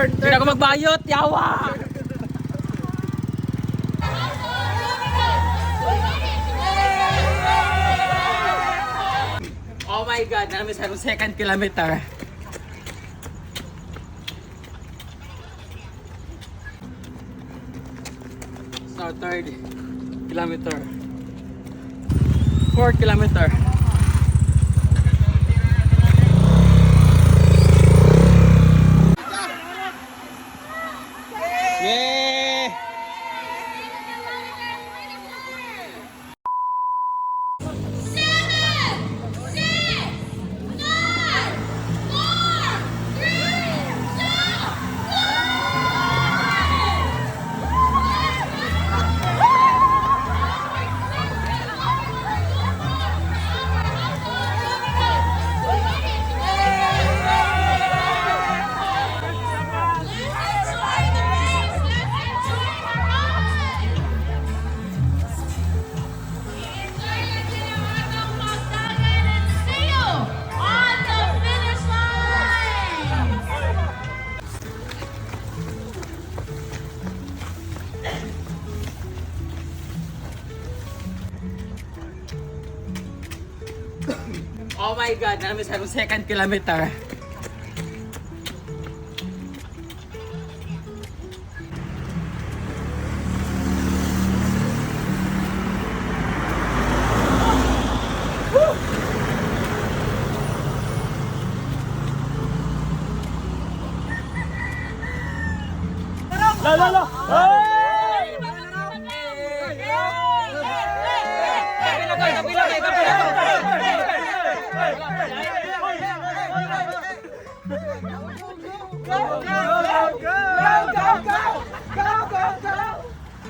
Hindi ako magbayot, yawa! Oh my God, namin sa second kilometer. So third kilometer. Fourth kilometer. God, namin sa second kilometer. La la la!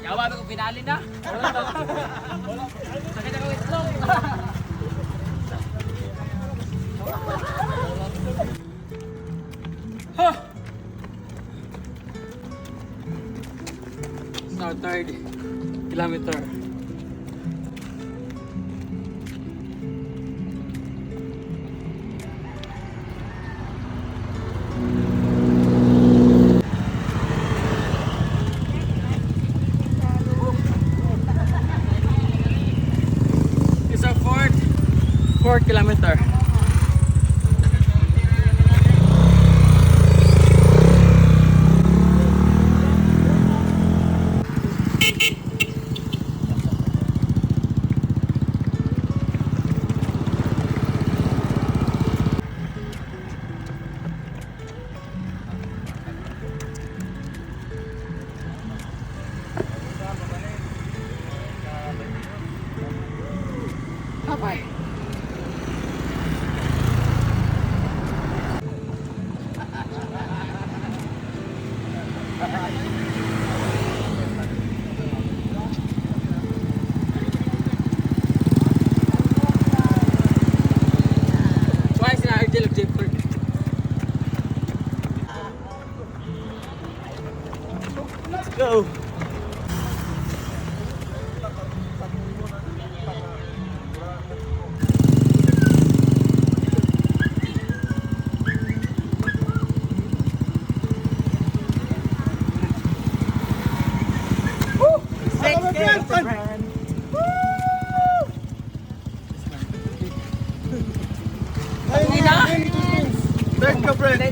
Yawa ko pinali na. Sakit ako itlog. Huh. So third kilometer. 4 kilometer. Third ka, friend.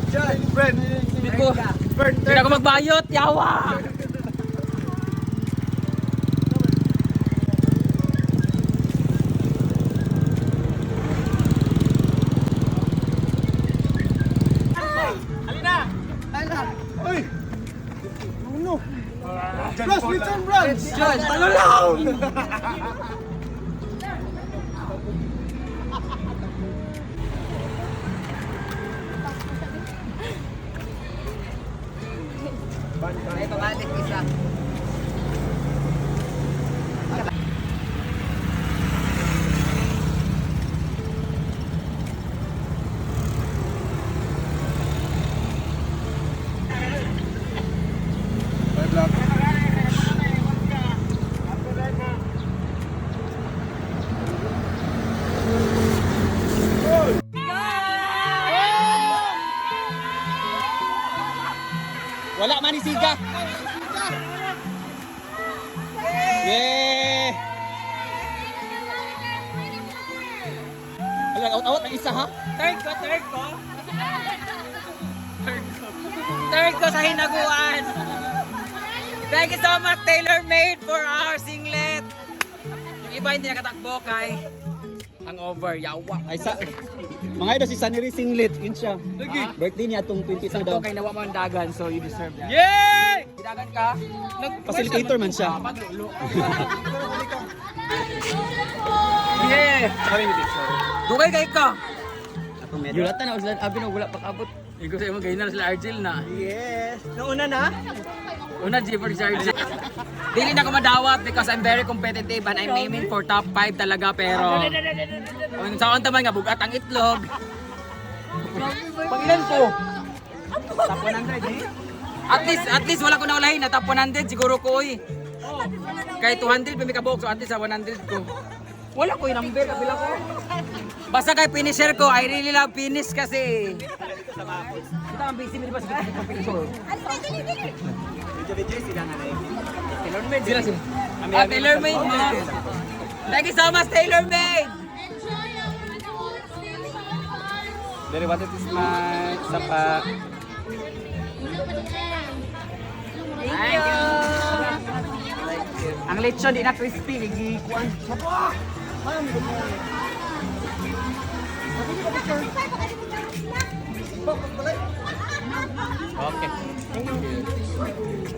Friend. Hindi ko. Friend, Hindi ako magbayot, yawa! Uy! Ano? Bros, return runs! Diyos, ano lang? Five Ko sa hinaguan. Thank you so much, Tailor Made, for our singlet. Yung iba hindi nakatakbo kay hangover, yawa. Ay sa mga ito si Saniri Singlet, yun siya. Birthday niya itong 22 daw. Ito kay nawa mo ang dagan, so you deserve that. Yay! Dagan ka? Facilitator man siya. Yeah! Dugay kay ka. Yulatan na sila abi na wala pag-abot. Ikaw sa'yo mo, ganyan na sila Argel na. Yes. Nauna na? Una, Jeeper Argel. Dili na ako madawat because I'm very competitive and I'm aiming for top 5 talaga pero kung saan taman nga bugat ang itlog. Pangilan ko? Top 100 eh. At least at least wala ko na ulahin na top 100 siguro ko oy. Kay 200 pa may kabog so at least sa 100 ko. Wala ko yung number kabila ko. Basta kay finisher ko, I really love finish kasi. Kita ang busy mo ba sa picture? Video-video sila nga na Sila sila. Ah, Taylor Made mo. Thank you so much, Taylor Made! Dari what is my sapa. Thank you! Ang lechon, di na crispy. Gigikuan. Okay.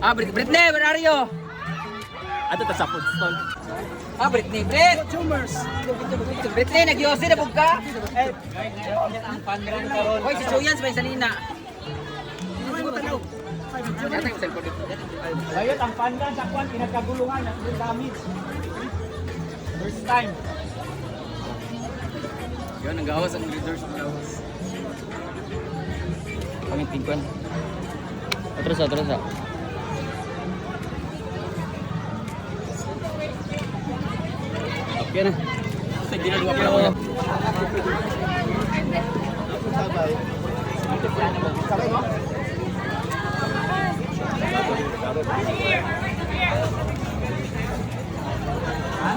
Ah, Brit Britney, where are you? Ato ta sa food stall. Ah, Britney, Brit! Britney, nag-yosi na bug ka? Ang pandran karon. Hoy, si Chuyans may sanina. Bayot ang pandran sa kwan pinagkaguluhan at damage. First time. Yun, nag-awas ang leaders ng gawas. Pamiting kwan. Atras atras. Okay na. Sa ginagawa ko lang.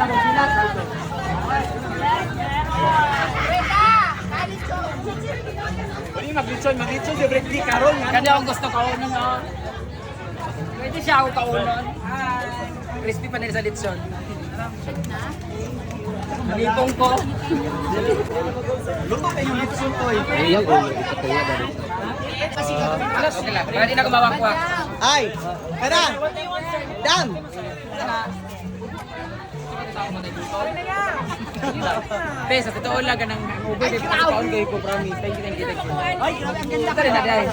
Pwede mag-lechon, mag-lechon si Britney karon. Kanya akong gusto kaunon, oh. Pwede siya ako kaunon. Crispy pa nila sa litson. Nalipong ko. Luto kayo yung litson ko eh. Ayaw ko, ipatuya ba rin? Okay lang. Pwede na kumawakwak. Ay! Tara! Dan! Te, sa totoo lang ka ng ube. Di pa kaon kayo ko, promise. Thank you, thank you, thank you. Ay, grabe ang ganda Ito rin na dahil.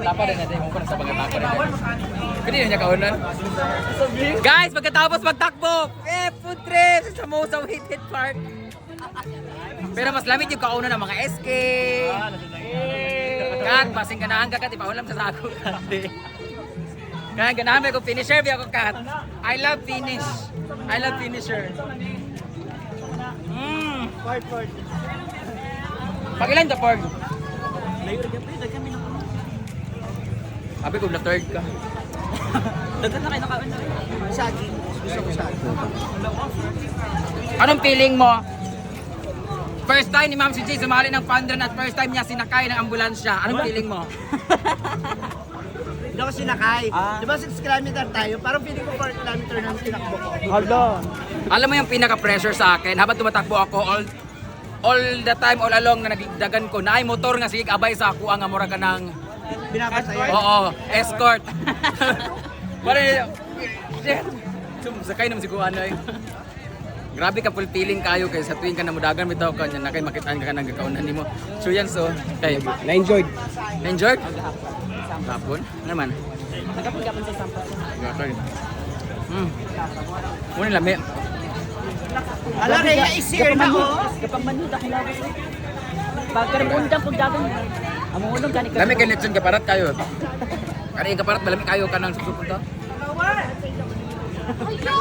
Tapa rin na dahil. Mukha na sa baga tapa rin na Pwede yun niya kaunan. Guys, pagkatapos magtakbo, eh, food trip sa Samosa Waited Park. Pero mas lamit yung kaunan ng mga SK. Kat, basing ka kat, ipaulam sa sako. Kaya ganahan ko finisher, biya ko kat. I love finish. I love finisher. Mm. Part, part. Pag ilan Porg? Sabi ko na third ka. Dagan na kayo nakaon na rin. Saging. Gusto ko saging. Anong feeling mo? First time ni Ma'am si Jay sumali ng Pandran at first time niya sinakay ng ambulansya. Anong feeling mo? Hindi ako sinakay. Di ba 6 kilometer tayo? Parang feeling ko 4 kilometer na tinakbo ko. Alam mo yung pinaka-pressure sa akin, habang tumatakbo ako, all all the time, all along na nagdagan ko, na ay motor nga sige abay sa ako ang amura ka ng, Binabasaya. oo, escort. Pare, shit. Sum- Sakay naman siguro ano eh. Grabe ka fulfilling kayo kay sa tuwing ka namudagan bitaw ka na kay makitaan ka nang gakaunan nimo. So yan so, kay Na-enjoyed. enjoyed. Tapon, ano naman. Nagapagapon sa sampa. Gakay. Hmm. Muna lami. Ala, kaya i-share na ko. Kapag manuda ko lang. Pagkar mo undang pag dagan. Amo unong gani Lami kay lechon kaparat kayo. Kani kaparat malami kayo kanang susupunta. Ayaw!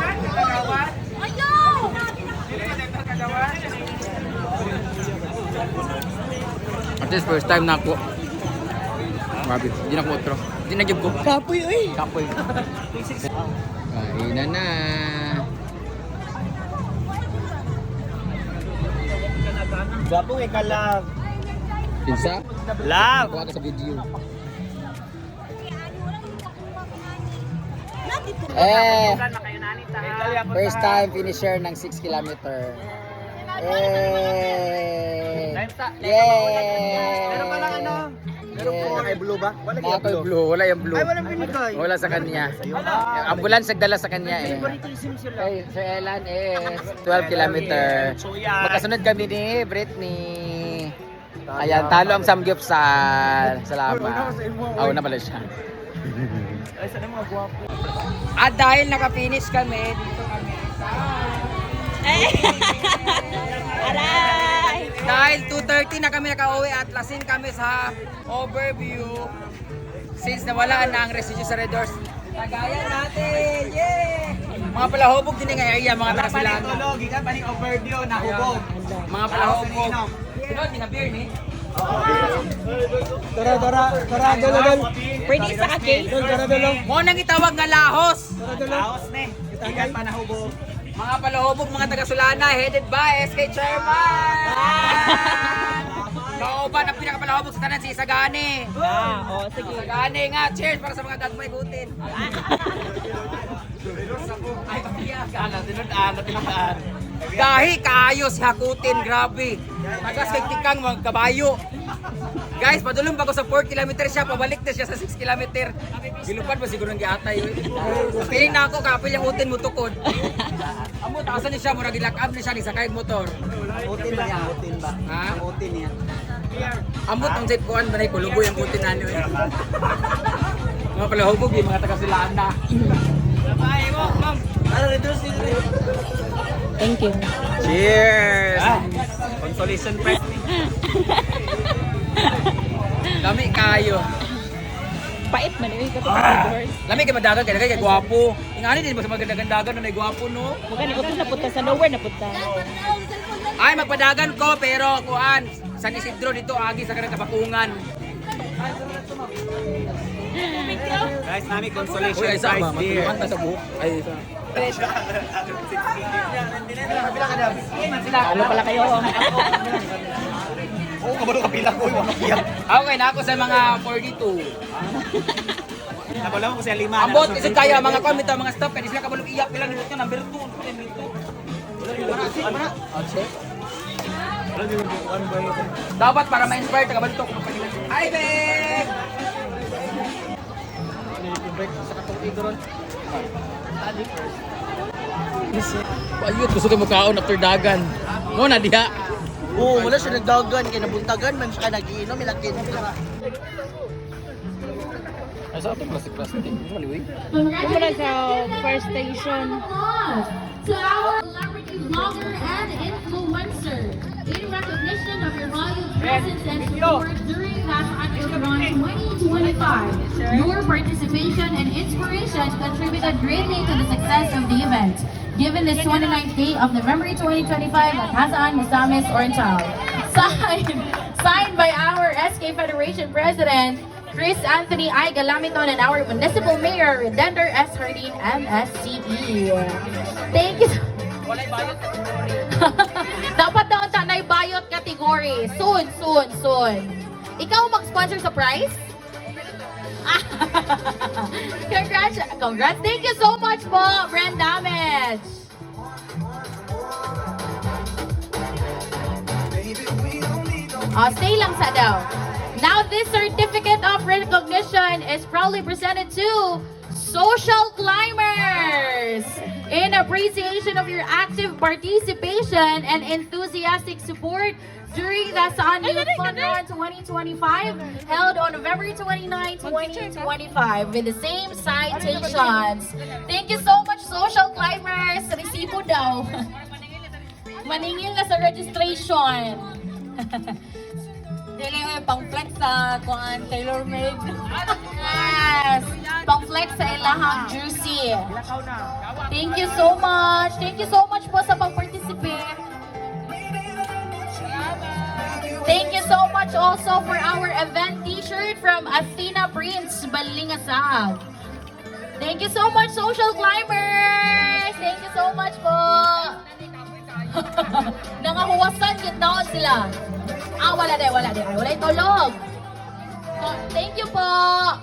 Ayaw! At least first time na ako. Grabe, hindi na ako otro. Di na gyud ko. Kapoy, uy! Kapoy. Kainan na. Gwapo, eh, kalab. Pinsa? Love! Kuha ka sa video. Eh, first time finisher ng 6 kilometer. Eh, yeah. Meron palang ano? Yeah. po. Kay blue ba? Wala Mga ko'y blue, wala yung blue. Ay, walang binigay. Wala sa kanya. Ambulance nagdala sa kanya eh. Favoritism sila. Kay Sir Elan is 12 kilometer. Magkasunod kami ni Britney. Ayan, talo ang samgyupsal. Salamat. Oo na pala siya. Ay, sana mga gwapo. At dahil naka-finish kami, dito kami sa... Aray! Dahil 2.30 na kami nakauwi at lasing kami sa overview. Since nawala na ang residue sa Red Doors. Tagayan natin! Yay! Mga palahubog din nga area, mga taga-Silano. Tulog, ika pa ni overview na hubog. Mga palahubog. Pinod, din na beer ni. Tara, tara, tara, dala, dala. Pwede sa cake? Tara, dala. Mo nang itawag nga lahos. Laos ne. Ikan pa na hubog. Mga palahubog, mga taga-Sulana, headed by SK Chairman! Kauban ang pinakapalahubog sa tanan si Isagani. Ah, oh, sige. Isagani nga, cheers para sa mga dagmay gutin. Ay, papiyak. Ano, tinudaan, tinudaan. Gahi kaayo si Hakutin, grabe. Tagas kay tikang mga kabayo. Guys, padulong pa ko sa 4 km siya, pabalik na siya sa 6 km. Gilupad ba siguro ng giatay yun? Piling na ako, kapil yung utin mo tukod. Amo, taasan ni siya, mura gilak-up ni siya, ni sakay motor. Utin ba yan? Utin ba? Ha? Utin yan. Amot ang safe kuan banay kuluboy ang putin na niyo. Mga pala hubog yung mga taga silaan na. Bye mo, ma'am. Thank you. Cheers. Consolation prize ni. Lami kayo. Pait man eh, kapag doors. Lami kay madagan kay kay gwapo. Ingani din ba sa maganda-gandagan na may gwapo no? Huwag na ko napunta sa nowhere napunta. Ay magpadagan ko pero kuan San Isidro dito agi sa kanang kabakungan. Guys, nami Uy, consolation ay sa prize ba? Matulungan ta sa buhok. Ay isa. Ano pala kayo? Oo, kabalo kapila ko, yung makiyak. Okay na ako sa mga 42. Nabala mo ko siya lima. Ambot isip tayo mga comment mga staff kaya sila kabalong iyak pila nito number 2. Nito. Dapat para ma-inspire taga balito ko pagpalitan. Hi, babe! Ayot, gusto kayo magkaon after dagan. Mo na diha. Oo, wala siya nagdagan. Kaya nabuntagan man siya nagiinom. Ilagin. Ay, sa ating plastic-plastic. Maliwi. Kumara sa first station. to our celebrity vlogger and influencer in recognition of your valued presence and support 2025. Your participation and inspiration contributed greatly to the success of the event. Given this 29th day of November 2025 at Hazaan Musamis Oriental. Signed, signed by our SK Federation President, Chris Anthony I. Galamiton and our Municipal Mayor, Redender S. Hardin, MSCE. Thank you. Dapat daw ta na bayot category. Soon, soon, soon. Ikaw mag-sponsor sa prize? congrats, congrats. Thank you so much po, Brand Damage. Oh, stay lang sa daw. Now this certificate of recognition is proudly presented to Social Climbers in appreciation of your active participation and enthusiastic support during the San Youth Fun Run 2025 held on November 29, 2025 with the same citations. Thank you so much, Social Climbers. Resibo daw. Maningil na sa registration. Dili ay pang flex sa kuan tailor made. yes. Pang flex sa ilahang juicy. Thank you so much. Thank you so much po sa pag-participate. So much also for our event t shirt from Athena Prince Balingasab. Thank you so much, social climbers! Thank you so much po! Nangahuwasan yun taon sila. Ah, wala de, wala de. Wala tulog. Oh, thank you po!